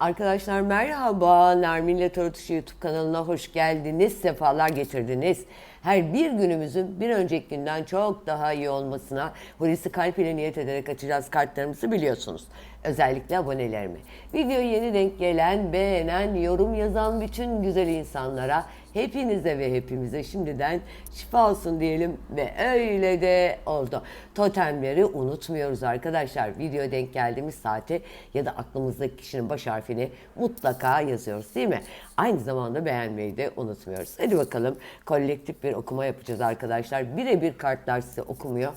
Arkadaşlar merhaba. Nermin'le Tarotuşu YouTube kanalına hoş geldiniz. Sefalar getirdiniz. Her bir günümüzün bir önceki günden çok daha iyi olmasına Hulusi Kalp ile niyet ederek açacağız kartlarımızı biliyorsunuz. Özellikle abonelerime. Video yeni denk gelen, beğenen, yorum yazan bütün güzel insanlara hepinize ve hepimize şimdiden şifa olsun diyelim ve öyle de oldu. Totemleri unutmuyoruz arkadaşlar. Video denk geldiğimiz saati ya da aklımızdaki kişinin baş harfini mutlaka yazıyoruz değil mi? Aynı zamanda beğenmeyi de unutmuyoruz. Hadi bakalım kolektif bir okuma yapacağız arkadaşlar. Birebir kartlar size okumuyor.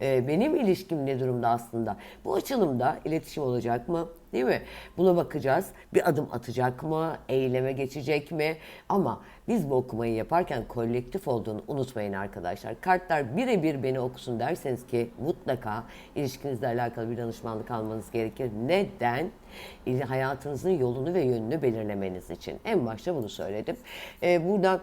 Ee, benim ilişkim ne durumda aslında? Bu açılımda iletişim olacak mı? Değil mi? Buna bakacağız. Bir adım atacak mı? Eyleme geçecek mi? Ama biz bu okumayı yaparken kolektif olduğunu unutmayın arkadaşlar. Kartlar birebir beni okusun derseniz ki mutlaka ilişkinizle alakalı bir danışmanlık almanız gerekir. Neden? Hayatınızın yolunu ve yönünü belirlemeniz için. En başta bunu söyledim. Ee, burada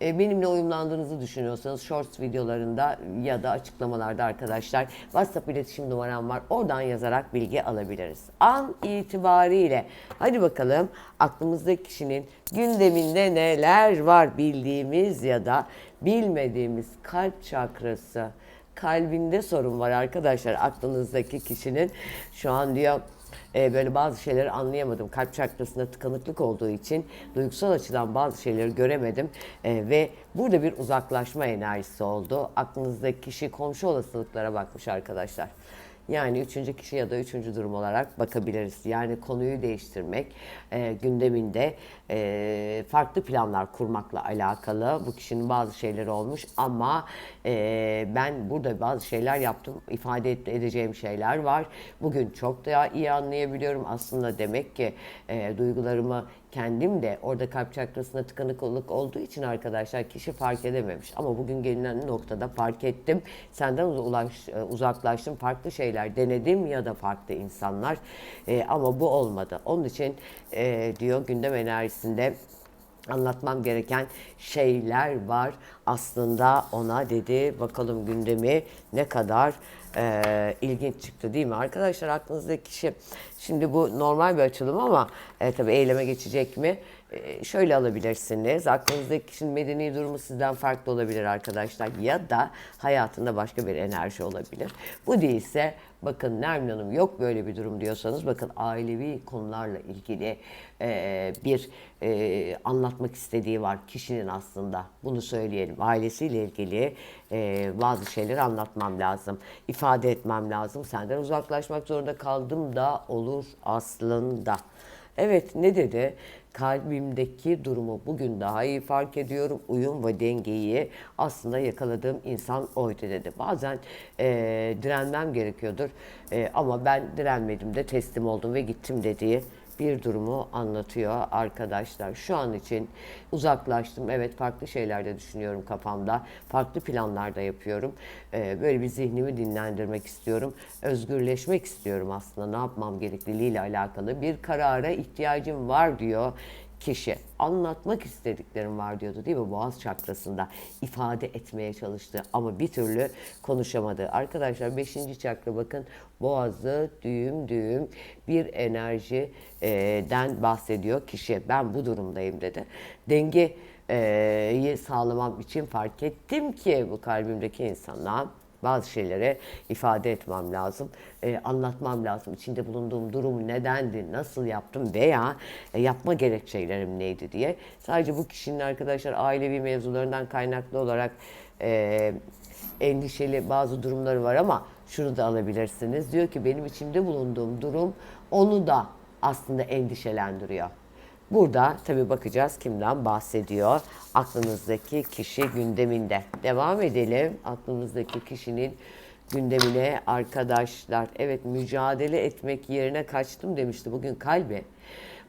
benimle uyumlandığınızı düşünüyorsanız shorts videolarında ya da açıklamalarda arkadaşlar WhatsApp iletişim numaram var. Oradan yazarak bilgi alabiliriz. An itibariyle hadi bakalım aklımızdaki kişinin gündeminde neler var bildiğimiz ya da bilmediğimiz kalp çakrası kalbinde sorun var arkadaşlar aklınızdaki kişinin şu an diyor e, böyle bazı şeyleri anlayamadım. Kalp çakrasında tıkanıklık olduğu için duygusal açıdan bazı şeyleri göremedim E, ve burada bir uzaklaşma enerjisi oldu. Aklınızdaki kişi komşu olasılıklara bakmış arkadaşlar. Yani üçüncü kişi ya da üçüncü durum olarak bakabiliriz. Yani konuyu değiştirmek, e, gündeminde e, farklı planlar kurmakla alakalı. Bu kişinin bazı şeyleri olmuş ama e, ben burada bazı şeyler yaptım. ifade edeceğim şeyler var. Bugün çok daha iyi anlayabiliyorum. Aslında demek ki e, duygularımı kendim de orada kalp çakrasında tıkanıklık olduğu için arkadaşlar kişi fark edememiş. Ama bugün gelinen noktada fark ettim. Senden ulaş, e, uzaklaştım. Farklı şeyler denedim ya da farklı insanlar. E, ama bu olmadı. Onun için e, diyor gündem enerjisinde anlatmam gereken şeyler var. Aslında ona dedi bakalım gündemi ne kadar e, ilginç çıktı değil mi? Arkadaşlar aklınızdaki kişi şimdi bu normal bir açılım ama e, tabii eyleme geçecek mi? E, şöyle alabilirsiniz. Aklınızdaki kişinin medeni durumu sizden farklı olabilir arkadaşlar. Ya da hayatında başka bir enerji olabilir. Bu değilse bakın Nermin Hanım yok böyle bir durum diyorsanız bakın ailevi konularla ilgili e, bir e, anlatmak istediği var kişinin aslında. Bunu söyleyelim. Ailesiyle ilgili e, bazı şeyleri anlatmam lazım. ifade etmem lazım. Senden uzaklaşmak zorunda kaldım da olur aslında. Evet ne dedi? Kalbimdeki durumu bugün daha iyi fark ediyorum. Uyum ve dengeyi aslında yakaladığım insan oydu dedi. Bazen e, direnmem gerekiyordur E, ama ben direnmedim de teslim oldum ve gittim dediği bir durumu anlatıyor arkadaşlar. Şu an için uzaklaştım. Evet farklı şeyler de düşünüyorum kafamda. Farklı planlar da yapıyorum. Ee, böyle bir zihnimi dinlendirmek istiyorum. Özgürleşmek istiyorum aslında. Ne yapmam gerekliliğiyle alakalı bir karara ihtiyacım var diyor kişi anlatmak istediklerim var diyordu değil mi? Boğaz çakrasında ifade etmeye çalıştı ama bir türlü konuşamadı. Arkadaşlar 5. çakra bakın boğazı düğüm düğüm bir enerjiden bahsediyor kişi. Ben bu durumdayım dedi. Dengeyi sağlamam için fark ettim ki bu kalbimdeki insanla bazı şeyleri ifade etmem lazım, e, anlatmam lazım. İçinde bulunduğum durum nedendi, nasıl yaptım veya e, yapma gerekçelerim neydi diye. Sadece bu kişinin arkadaşlar ailevi mevzularından kaynaklı olarak e, endişeli bazı durumları var ama şunu da alabilirsiniz. Diyor ki benim içimde bulunduğum durum onu da aslında endişelendiriyor. Burada tabii bakacağız kimden bahsediyor. Aklınızdaki kişi gündeminde. Devam edelim. Aklınızdaki kişinin gündemine arkadaşlar. Evet mücadele etmek yerine kaçtım demişti bugün kalbi.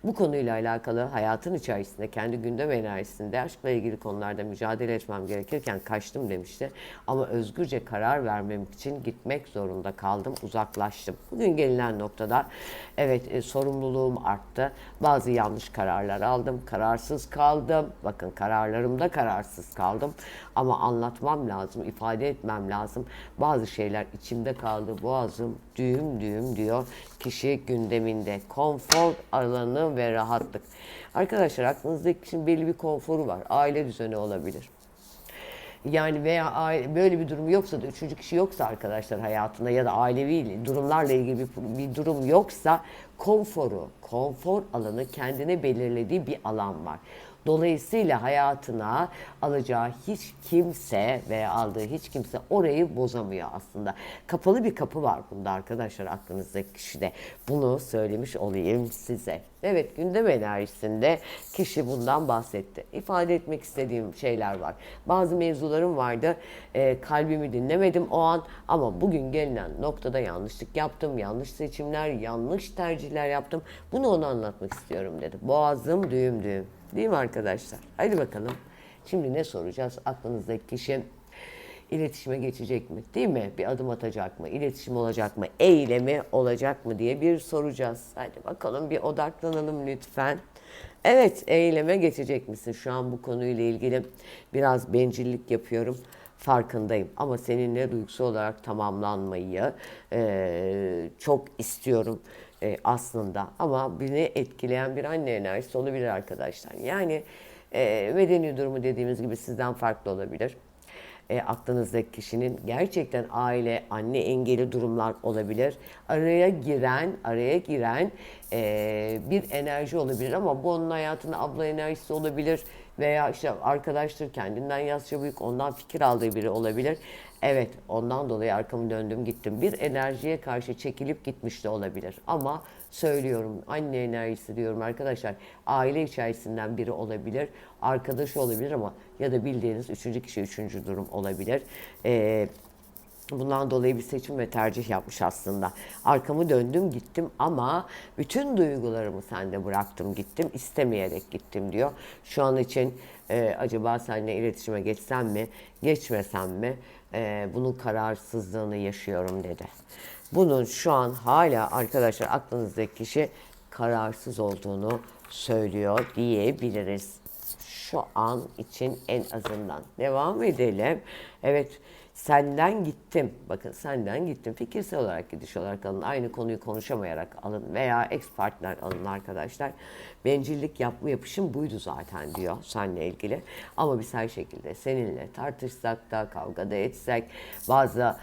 Bu konuyla alakalı hayatın içerisinde kendi gündem enerjisinde aşkla ilgili konularda mücadele etmem gerekirken kaçtım demişti. Ama özgürce karar vermem için gitmek zorunda kaldım, uzaklaştım. Bugün gelinen noktada evet e, sorumluluğum arttı. Bazı yanlış kararlar aldım, kararsız kaldım. Bakın kararlarımda kararsız kaldım. Ama anlatmam lazım, ifade etmem lazım. Bazı şeyler içimde kaldı, boğazım düğüm düğüm diyor kişi gündeminde. Konfor alanı ve rahatlık. Arkadaşlar aklınızdaki kişinin belli bir konforu var. Aile düzeni olabilir. Yani veya aile, böyle bir durum yoksa da üçüncü kişi yoksa arkadaşlar hayatında ya da ailevi durumlarla ilgili bir, bir durum yoksa konforu, konfor alanı kendine belirlediği bir alan var. Dolayısıyla hayatına alacağı hiç kimse veya aldığı hiç kimse orayı bozamıyor aslında. Kapalı bir kapı var bunda arkadaşlar aklınızdaki kişide. Bunu söylemiş olayım size. Evet gündem enerjisinde kişi bundan bahsetti. İfade etmek istediğim şeyler var. Bazı mevzularım vardı. Ee, kalbimi dinlemedim o an ama bugün gelinen noktada yanlışlık yaptım. Yanlış seçimler, yanlış tercihler yaptım. Bunu ona anlatmak istiyorum dedi. Boğazım düğüm düğüm. Değil mi arkadaşlar? Hadi bakalım. Şimdi ne soracağız? Aklınızdaki kişi iletişime geçecek mi? Değil mi? Bir adım atacak mı? İletişim olacak mı? Eylemi olacak mı diye bir soracağız. Hadi bakalım bir odaklanalım lütfen. Evet, eyleme geçecek misin? Şu an bu konuyla ilgili biraz bencillik yapıyorum. Farkındayım ama seninle duygusal olarak tamamlanmayı eee, çok istiyorum e, aslında. Ama beni etkileyen bir anne enerjisi olabilir arkadaşlar. Yani e, medeni durumu dediğimiz gibi sizden farklı olabilir. E, aklınızdaki kişinin gerçekten aile, anne engeli durumlar olabilir. Araya giren, araya giren e, bir enerji olabilir ama bu onun hayatında abla enerjisi olabilir veya işte arkadaştır kendinden yaşça büyük ondan fikir aldığı biri olabilir. Evet ondan dolayı arkamı döndüm gittim. Bir enerjiye karşı çekilip gitmiş de olabilir. Ama söylüyorum anne enerjisi diyorum arkadaşlar. Aile içerisinden biri olabilir. Arkadaşı olabilir ama ya da bildiğiniz üçüncü kişi üçüncü durum olabilir. Ee, Bundan dolayı bir seçim ve tercih yapmış aslında. Arkamı döndüm gittim ama bütün duygularımı sende bıraktım gittim. istemeyerek gittim diyor. Şu an için e, acaba seninle iletişime geçsem mi, geçmesem mi? E, bunun kararsızlığını yaşıyorum dedi. Bunun şu an hala arkadaşlar aklınızdaki kişi kararsız olduğunu söylüyor diyebiliriz. Şu an için en azından. Devam edelim. Evet senden gittim. Bakın senden gittim. Fikirsel olarak gidiş olarak alın. Aynı konuyu konuşamayarak alın veya ex partner alın arkadaşlar. Bencillik yapma yapışım buydu zaten diyor seninle ilgili. Ama biz her şekilde seninle tartışsak da kavga da etsek bazı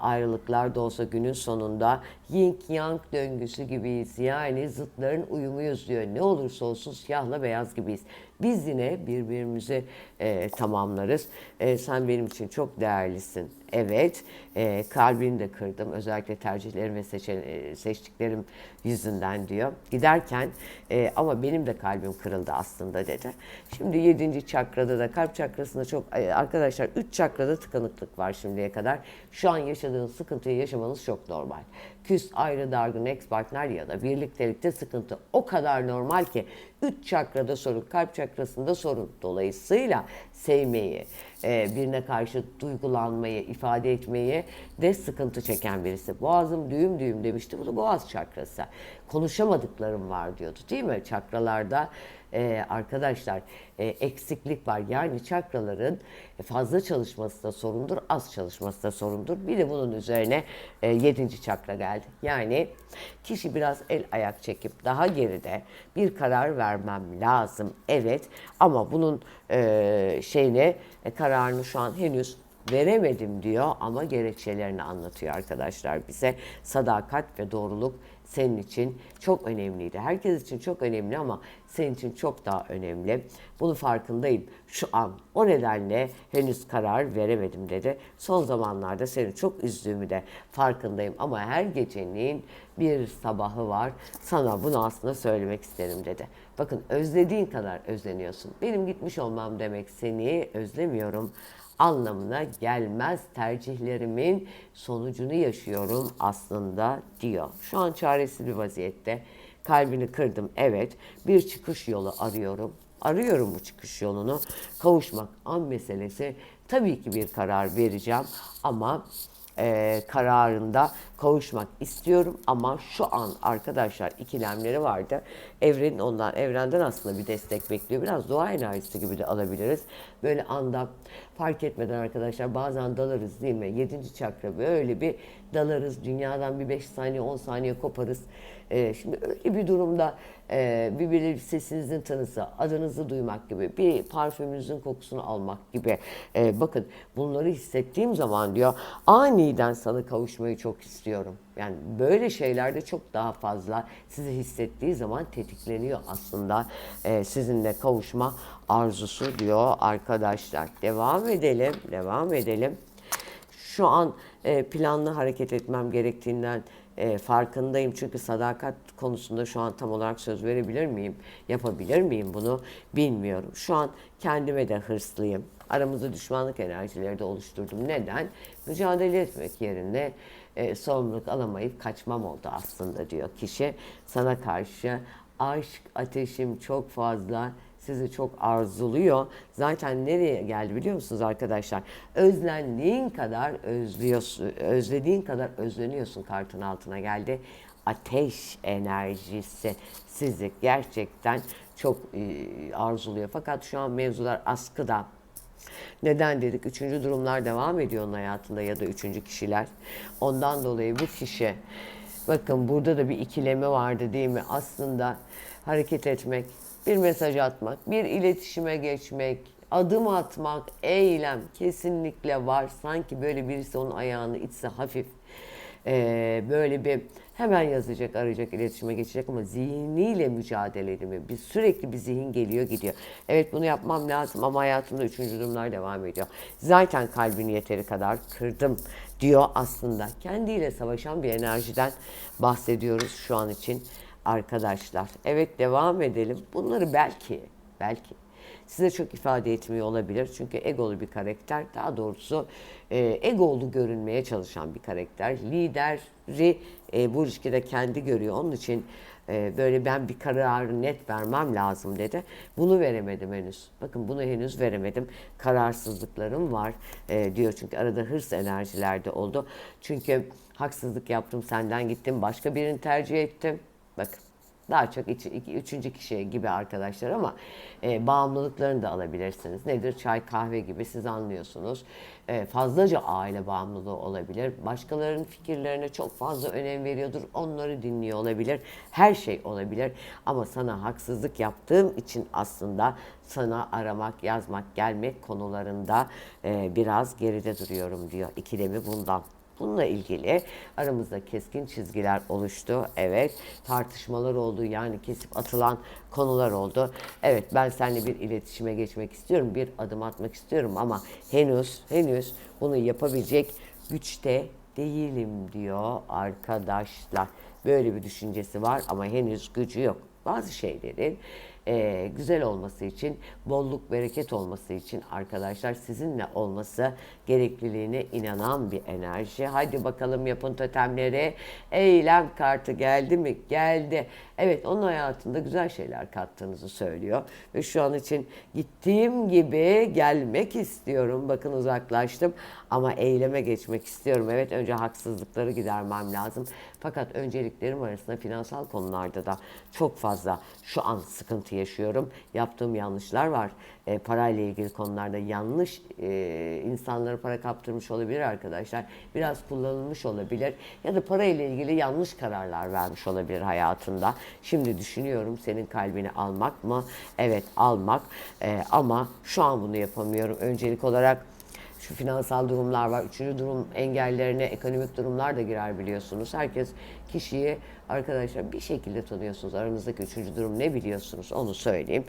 ayrılıklar da olsa günün sonunda yin yang döngüsü gibiyiz. Yani zıtların uyumuyuz diyor. Ne olursa olsun siyahla beyaz gibiyiz. Biz yine birbirimizi e, tamamlarız. E, sen benim için çok değerlisin. Evet, e, kalbini de kırdım. Özellikle tercihlerim ve seçe- e, seçtiklerim yüzünden diyor. Giderken e, ama benim de kalbim kırıldı aslında dedi. Şimdi yedinci çakrada da kalp çakrasında çok e, arkadaşlar üç çakrada tıkanıklık var şimdiye kadar. Şu an yaşadığınız sıkıntıyı yaşamanız çok normal. Küs, ayrı, dargın, ex partner ya da birliktelikte sıkıntı o kadar normal ki üç çakrada sorun, kalp çakrasında sorun. Dolayısıyla sevmeyi, e, birine karşı duygulanmayı, ifade etmeyi de sıkıntı çeken birisi. Boğazım düğüm düğüm demişti. Bu da boğaz çakrası. Konuşamadıklarım var diyordu değil mi? Çakralarda e, arkadaşlar e, eksiklik var. Yani çakraların fazla çalışması da sorundur, az çalışması da sorundur. Bir de bunun üzerine e, yedinci çakra geldi. Yani kişi biraz el ayak çekip daha geride bir karar vermem lazım. Evet ama bunun e, şeyini, e, kararını şu an henüz veremedim diyor ama gerekçelerini anlatıyor arkadaşlar bize. Sadakat ve doğruluk senin için çok önemliydi. Herkes için çok önemli ama senin için çok daha önemli. Bunu farkındayım şu an. O nedenle henüz karar veremedim dedi. Son zamanlarda seni çok üzdüğümü de farkındayım ama her gecenin bir sabahı var. Sana bunu aslında söylemek isterim dedi. Bakın özlediğin kadar özleniyorsun. Benim gitmiş olmam demek seni özlemiyorum anlamına gelmez tercihlerimin sonucunu yaşıyorum aslında diyor. Şu an çaresiz bir vaziyette. Kalbini kırdım evet. Bir çıkış yolu arıyorum. Arıyorum bu çıkış yolunu. Kavuşmak an meselesi. Tabii ki bir karar vereceğim ama e, kararında kavuşmak istiyorum ama şu an arkadaşlar ikilemleri vardı. Evrenin ondan evrenden aslında bir destek bekliyor. Biraz doğa enerjisi gibi de alabiliriz. Böyle anda fark etmeden arkadaşlar bazen dalarız değil mi? Yedinci çakra böyle bir dalarız. Dünyadan bir 5 saniye 10 saniye koparız. E, şimdi öyle bir durumda e, birbirleri sesinizin tanısı, adınızı duymak gibi, bir parfümünüzün kokusunu almak gibi. E, bakın bunları hissettiğim zaman diyor aniden sana kavuşmayı çok istiyorum. Yani böyle şeylerde çok daha fazla sizi hissettiği zaman tetikleniyor aslında e, sizinle kavuşma arzusu diyor arkadaşlar. Devam edelim, devam edelim. Şu an e, planlı hareket etmem gerektiğinden e, farkındayım. Çünkü sadakat konusunda şu an tam olarak söz verebilir miyim? Yapabilir miyim bunu? Bilmiyorum. Şu an kendime de hırslıyım. Aramızda düşmanlık enerjileri de oluşturdum. Neden? Mücadele etmek yerine e, sorumluluk alamayıp kaçmam oldu aslında diyor kişi. Sana karşı aşk ateşim çok fazla sizi çok arzuluyor. Zaten nereye geldi biliyor musunuz arkadaşlar? Özlendiğin kadar özlüyorsun, özlediğin kadar özleniyorsun kartın altına geldi. Ateş enerjisi sizi gerçekten çok e, arzuluyor. Fakat şu an mevzular askıda. Neden dedik? Üçüncü durumlar devam ediyor onun hayatında ya da üçüncü kişiler. Ondan dolayı bu kişi, bakın burada da bir ikileme vardı değil mi? Aslında hareket etmek, bir mesaj atmak, bir iletişime geçmek, adım atmak, eylem kesinlikle var. Sanki böyle birisi onun ayağını itse hafif ee, böyle bir hemen yazacak, arayacak, iletişime geçecek ama zihniyle mücadele edimi. Bir, sürekli bir zihin geliyor gidiyor. Evet bunu yapmam lazım ama hayatımda üçüncü durumlar devam ediyor. Zaten kalbini yeteri kadar kırdım diyor aslında. Kendiyle savaşan bir enerjiden bahsediyoruz şu an için arkadaşlar. Evet devam edelim. Bunları belki, belki size çok ifade etmiyor olabilir. Çünkü egolu bir karakter. Daha doğrusu e, egolu görünmeye çalışan bir karakter. Lideri e, bu ilişkide kendi görüyor. Onun için e, böyle ben bir kararı net vermem lazım dedi. Bunu veremedim henüz. Bakın bunu henüz veremedim. Kararsızlıklarım var e, diyor. Çünkü arada hırs enerjilerde oldu. Çünkü haksızlık yaptım senden gittim. Başka birini tercih ettim. Bakın daha çok iç, iki, üçüncü kişi gibi arkadaşlar ama e, bağımlılıklarını da alabilirsiniz. Nedir? Çay, kahve gibi siz anlıyorsunuz. E, fazlaca aile bağımlılığı olabilir. Başkalarının fikirlerine çok fazla önem veriyordur. Onları dinliyor olabilir. Her şey olabilir. Ama sana haksızlık yaptığım için aslında sana aramak, yazmak, gelmek konularında e, biraz geride duruyorum diyor. İkilemi bundan. Bununla ilgili aramızda keskin çizgiler oluştu. Evet, tartışmalar oldu. Yani kesip atılan konular oldu. Evet, ben seninle bir iletişime geçmek istiyorum. Bir adım atmak istiyorum ama henüz henüz bunu yapabilecek güçte değilim diyor arkadaşlar. Böyle bir düşüncesi var ama henüz gücü yok. Bazı şeylerin e, güzel olması için, bolluk, bereket olması için arkadaşlar sizinle olması gerekliliğine inanan bir enerji. Hadi bakalım yapın totemleri. Eylem kartı geldi mi? Geldi. Evet onun hayatında güzel şeyler kattığınızı söylüyor. Ve şu an için gittiğim gibi gelmek istiyorum. Bakın uzaklaştım ama eyleme geçmek istiyorum. Evet önce haksızlıkları gidermem lazım. Fakat önceliklerim arasında finansal konularda da çok fazla şu an sıkıntı yaşıyorum. Yaptığım yanlışlar var. E, parayla ilgili konularda yanlış e, insanlara para kaptırmış olabilir arkadaşlar. Biraz kullanılmış olabilir. Ya da parayla ilgili yanlış kararlar vermiş olabilir hayatında. Şimdi düşünüyorum senin kalbini almak mı? Evet almak. E, ama şu an bunu yapamıyorum. Öncelik olarak şu finansal durumlar var. Üçüncü durum engellerine ekonomik durumlar da girer biliyorsunuz. Herkes kişiyi arkadaşlar bir şekilde tanıyorsunuz. Aranızdaki üçüncü durum ne biliyorsunuz onu söyleyeyim.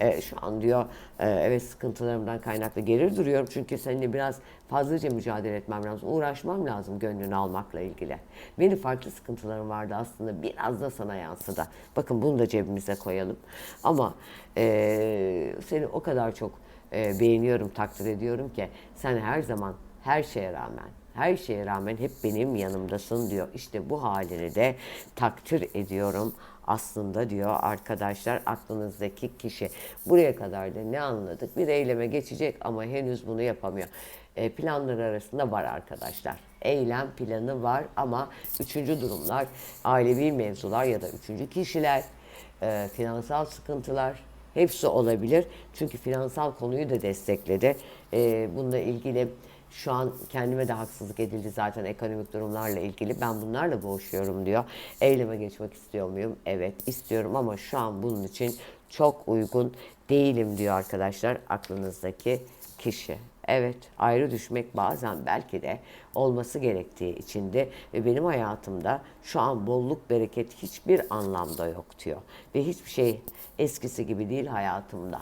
Ee, şu an diyor e, evet sıkıntılarımdan kaynaklı geri duruyorum. Çünkü seninle biraz fazlaca mücadele etmem lazım. Uğraşmam lazım gönlünü almakla ilgili. Benim farklı sıkıntılarım vardı aslında. Biraz da sana yansıdı. Bakın bunu da cebimize koyalım. Ama e, seni o kadar çok e, beğeniyorum, takdir ediyorum ki sen her zaman her şeye rağmen her şeye rağmen hep benim yanımdasın diyor. İşte bu halini de takdir ediyorum aslında diyor arkadaşlar aklınızdaki kişi. Buraya kadar da ne anladık? Bir eyleme geçecek ama henüz bunu yapamıyor. E, planları arasında var arkadaşlar. Eylem planı var ama üçüncü durumlar, ailevi mevzular ya da üçüncü kişiler, e, finansal sıkıntılar, Hepsi olabilir. Çünkü finansal konuyu da destekledi. E, bununla ilgili Şu an kendime de haksızlık edildi zaten ekonomik durumlarla ilgili. Ben bunlarla boğuşuyorum diyor. Eyleme geçmek istiyor muyum? Evet istiyorum ama şu an bunun için çok uygun değilim diyor arkadaşlar aklınızdaki kişi. Evet ayrı düşmek bazen belki de olması gerektiği içinde ve benim hayatımda şu an bolluk bereket hiçbir anlamda yok diyor. Ve hiçbir şey eskisi gibi değil hayatımda.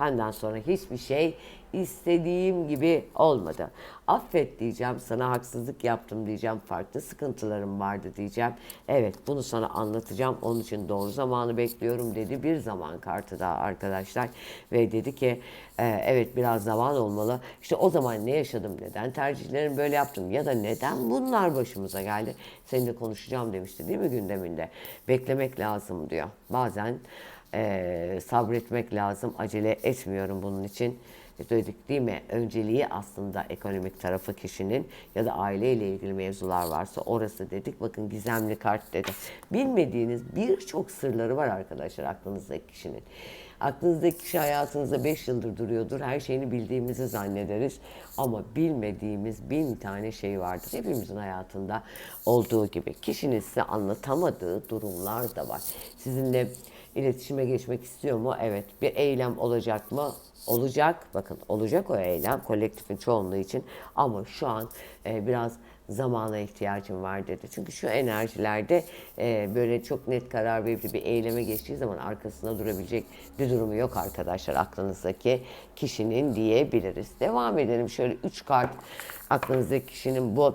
Benden sonra hiçbir şey istediğim gibi olmadı. Affet diyeceğim, sana haksızlık yaptım diyeceğim, farklı sıkıntılarım vardı diyeceğim. Evet bunu sana anlatacağım, onun için doğru zamanı bekliyorum dedi. Bir zaman kartı daha arkadaşlar ve dedi ki e, evet biraz zaman olmalı. İşte o zaman ne yaşadım, neden tercihlerimi böyle yaptım ya da neden bunlar başımıza geldi. Seninle konuşacağım demişti değil mi gündeminde. Beklemek lazım diyor. Bazen e, sabretmek lazım, acele etmiyorum bunun için söyledik değil mi? Önceliği aslında ekonomik tarafı kişinin ya da aileyle ilgili mevzular varsa orası dedik. Bakın gizemli kart dedi. Bilmediğiniz birçok sırları var arkadaşlar aklınızdaki kişinin. Aklınızdaki kişi hayatınızda 5 yıldır duruyordur. Her şeyini bildiğimizi zannederiz. Ama bilmediğimiz bin tane şey vardır. Hepimizin hayatında olduğu gibi. Kişinin size anlatamadığı durumlar da var. Sizinle iletişime geçmek istiyor mu? Evet. Bir eylem olacak mı? Olacak. Bakın olacak o eylem kolektifin çoğunluğu için. Ama şu an e, biraz zamana ihtiyacım var dedi. Çünkü şu enerjilerde e, böyle çok net karar verip bir eyleme geçtiği zaman arkasında durabilecek bir durumu yok arkadaşlar aklınızdaki kişinin diyebiliriz. Devam edelim. Şöyle üç kart aklınızdaki kişinin bu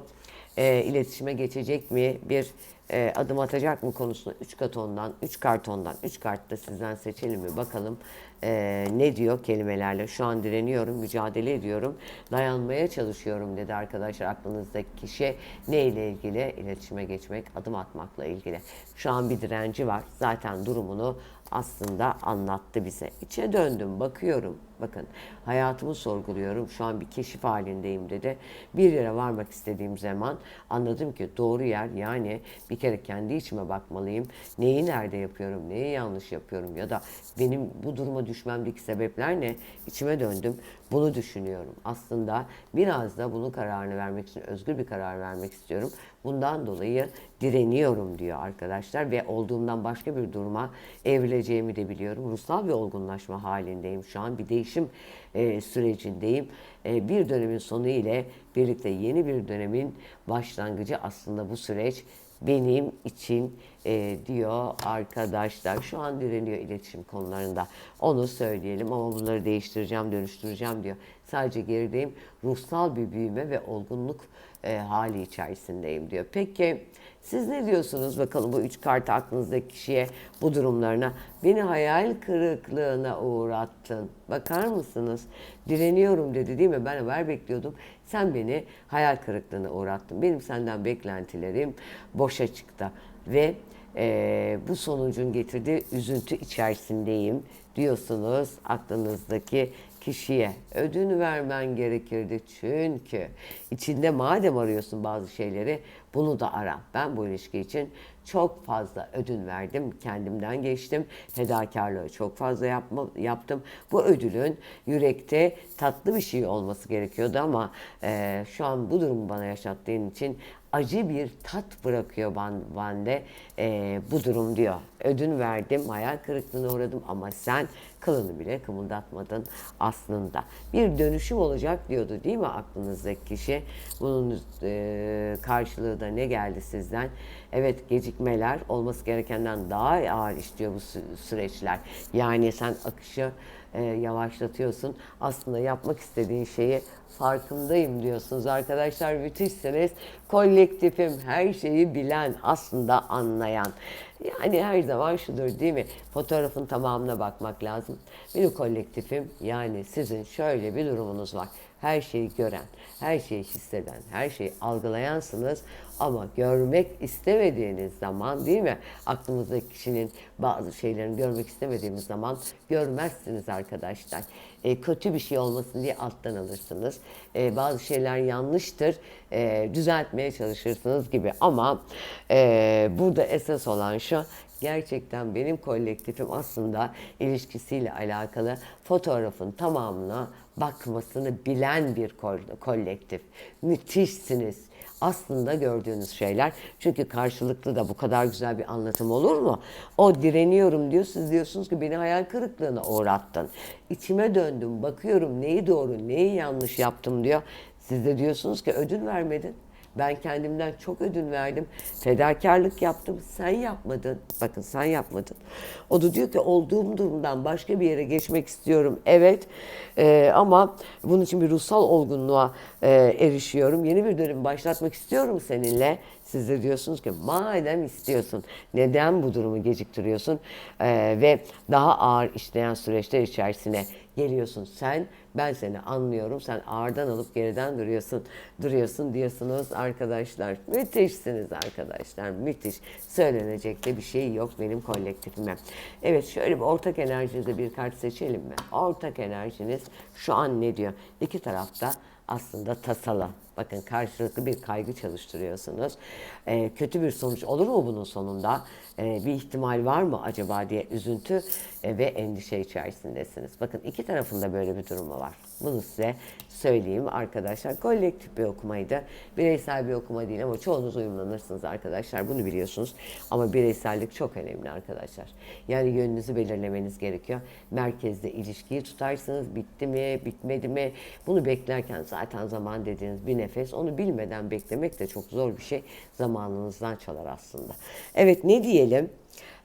e, iletişime geçecek mi? Bir e, adım atacak mı konusunda 3 katondan, 3 kartondan, 3 kart da sizden seçelim mi bakalım e, ne diyor kelimelerle. Şu an direniyorum, mücadele ediyorum, dayanmaya çalışıyorum dedi arkadaşlar aklınızdaki kişi. Ne ile ilgili? İletişime geçmek, adım atmakla ilgili. Şu an bir direnci var. Zaten durumunu aslında anlattı bize. İçe döndüm, bakıyorum. Bakın hayatımı sorguluyorum. Şu an bir keşif halindeyim dedi. Bir yere varmak istediğim zaman anladım ki doğru yer yani bir kere kendi içime bakmalıyım. Neyi nerede yapıyorum, neyi yanlış yapıyorum ya da benim bu duruma düşmemdeki sebepler ne? İçime döndüm. Bunu düşünüyorum. Aslında biraz da bunun kararını vermek için özgür bir karar vermek istiyorum. Bundan dolayı direniyorum diyor arkadaşlar ve olduğumdan başka bir duruma evrileceğimi de biliyorum. Ruhsal bir olgunlaşma halindeyim şu an. Bir değişim e, sürecindeyim. E, bir dönemin sonu ile birlikte yeni bir dönemin başlangıcı aslında bu süreç benim için e, diyor arkadaşlar. Şu an direniyor iletişim konularında. Onu söyleyelim ama bunları değiştireceğim, dönüştüreceğim diyor. Sadece gerideyim. Ruhsal bir büyüme ve olgunluk e, hali içerisindeyim diyor. Peki siz ne diyorsunuz bakalım bu üç kart aklınızdaki kişiye bu durumlarına? Beni hayal kırıklığına uğrattın. Bakar mısınız? Direniyorum dedi değil mi? Ben haber bekliyordum. Sen beni hayal kırıklığına uğrattın. Benim senden beklentilerim boşa çıktı. Ve e, bu sonucun getirdiği üzüntü içerisindeyim diyorsunuz aklınızdaki kişiye ödün vermen gerekirdi çünkü içinde madem arıyorsun bazı şeyleri bunu da ara. Ben bu ilişki için çok fazla ödün verdim. Kendimden geçtim. Fedakarlığı çok fazla yapma, yaptım. Bu ödülün yürekte tatlı bir şey olması gerekiyordu ama e, şu an bu durumu bana yaşattığın için acı bir tat bırakıyor bende e, bu durum diyor. Ödün verdim, hayal kırıklığına uğradım ama sen kılını bile kımıldatmadın aslında. Bir dönüşüm olacak diyordu değil mi aklınızdaki kişi? Bunun e, karşılığı da ne geldi sizden? Evet gecikmeler olması gerekenden daha ağır işliyor bu süreçler. Yani sen akışı e, yavaşlatıyorsun. Aslında yapmak istediğin şeyi farkındayım diyorsunuz arkadaşlar. Müthişsiniz. Kolektifim her şeyi bilen, aslında anlayan. Yani her zaman şudur değil mi? Fotoğrafın tamamına bakmak lazım. Benim kolektifim yani sizin şöyle bir durumunuz var. Her şeyi gören, her şeyi hisseden, her şeyi algılayansınız. Ama görmek istemediğiniz zaman değil mi? Aklımızdaki kişinin bazı şeylerini görmek istemediğimiz zaman görmezsiniz arkadaşlar. E, kötü bir şey olmasın diye alttan alırsınız. E, bazı şeyler yanlıştır. E, düzeltmeye çalışırsınız gibi. Ama e, burada esas olan şu Gerçekten benim kolektifim aslında ilişkisiyle alakalı fotoğrafın tamamına bakmasını bilen bir ko- kolektif. Müthişsiniz aslında gördüğünüz şeyler. Çünkü karşılıklı da bu kadar güzel bir anlatım olur mu? O direniyorum diyor, siz diyorsunuz ki beni hayal kırıklığına uğrattın. İçime döndüm, bakıyorum neyi doğru, neyi yanlış yaptım diyor. Siz de diyorsunuz ki ödün vermedin. Ben kendimden çok ödün verdim. Fedakarlık yaptım. Sen yapmadın. Bakın sen yapmadın. O da diyor ki olduğum durumdan başka bir yere geçmek istiyorum. Evet. Ee, ama bunun için bir ruhsal olgunluğa e, erişiyorum. Yeni bir dönem başlatmak istiyorum seninle. Siz de diyorsunuz ki madem istiyorsun neden bu durumu geciktiriyorsun Ee, ve daha ağır işleyen süreçler içerisine geliyorsun. Sen ben seni anlıyorum. Sen ağırdan alıp geriden duruyorsun. Duruyorsun diyorsunuz arkadaşlar. Müthişsiniz arkadaşlar. Müthiş. Söylenecek de bir şey yok benim kolektifime. Evet şöyle bir ortak enerjinize bir kart seçelim mi? Ortak enerjiniz şu an ne diyor? İki tarafta aslında tasala. Bakın karşılıklı bir kaygı çalıştırıyorsunuz. Ee, kötü bir sonuç olur mu bunun sonunda? Ee, bir ihtimal var mı acaba diye üzüntü e, ve endişe içerisindesiniz. Bakın iki tarafında böyle bir durumu var. Bunu size söyleyeyim arkadaşlar. Kolektif bir okumaydı. Bireysel bir okuma değil ama çoğunuz uyumlanırsınız arkadaşlar. Bunu biliyorsunuz. Ama bireysellik çok önemli arkadaşlar. Yani yönünüzü belirlemeniz gerekiyor. Merkezde ilişkiyi tutarsınız. Bitti mi, bitmedi mi? Bunu beklerken zaten zaman dediğiniz bir nefes. Onu bilmeden beklemek de çok zor bir şey. Zamanınızdan çalar aslında. Evet ne diyelim?